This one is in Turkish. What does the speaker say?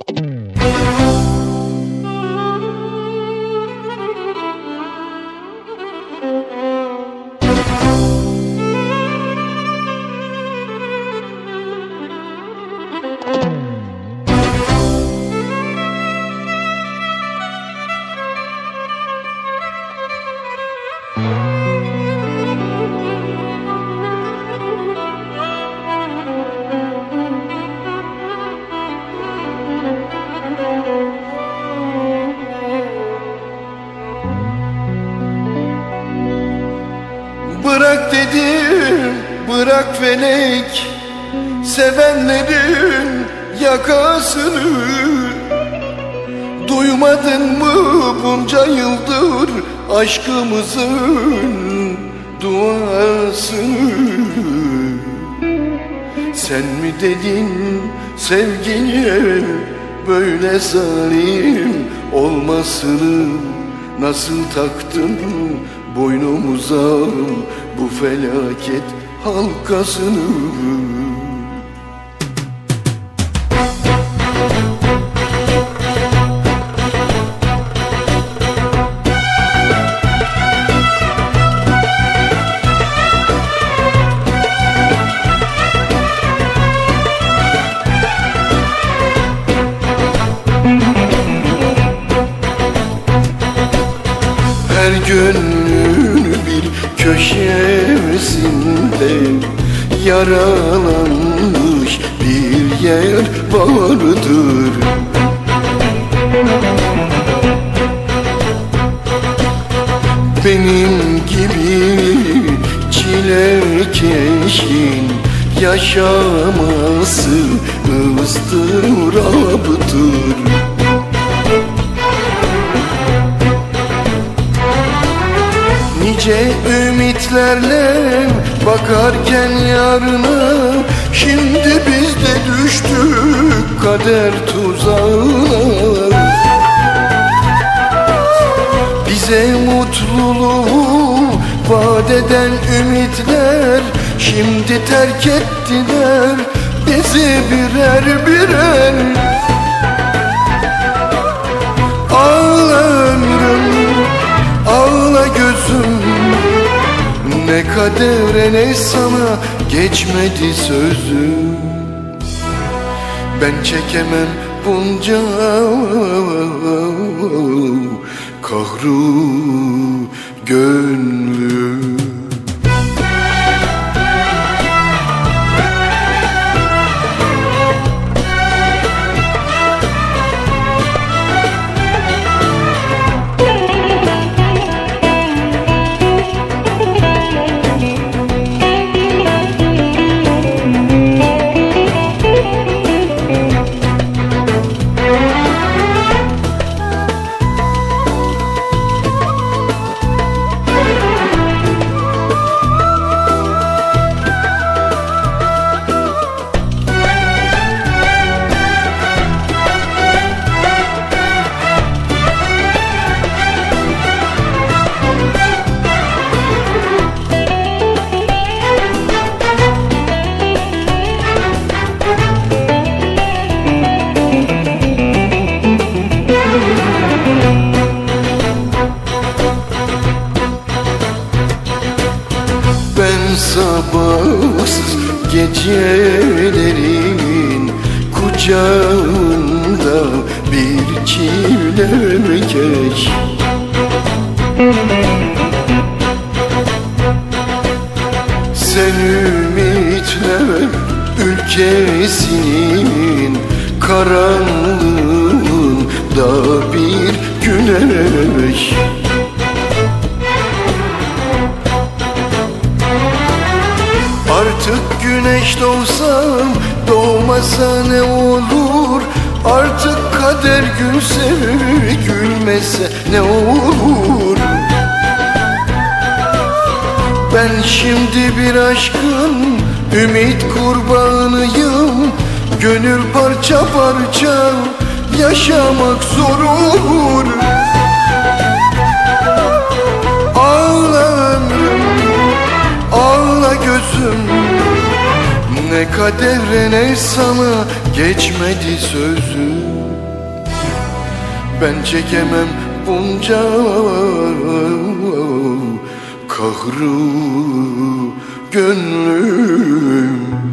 Bırak dedim, bırak felek Sevenlerin yakasını. Duymadın mı bunca yıldır aşkımızın duasını? Sen mi dedin sevgiye böyle zalim olmasını? Nasıl taktın boynumuza bu felaket halkasını. Her gönlün köşesinde Yaralanmış bir yer vardır. Benim gibi çilekeşin yaşaması ıstıraptır. Nice ümitlerle bakarken yarına Şimdi biz de düştük kader tuzağına. Bize mutluluğu vaat eden ümitler Şimdi terk ettiler. Bizi birer birer kadere ne sana geçmedi sözüm Ben çekemem bunca kahru gönlüm sabahsız gecelerin kucağında bir çilekeş Sen ümitler ülkesinin karanlığında bir güneş güneş doğsam doğmasa ne olur? Artık kader gülse gülmese ne olur? Ben şimdi bir aşkın ümit kurbanıyım. Gönül parça parça yaşamak zor olur. Ağla ömrüm, ağla gözüm Ne kadere ne sana geçmedi sözü. Ben çekemem bunca kahrı gönlüm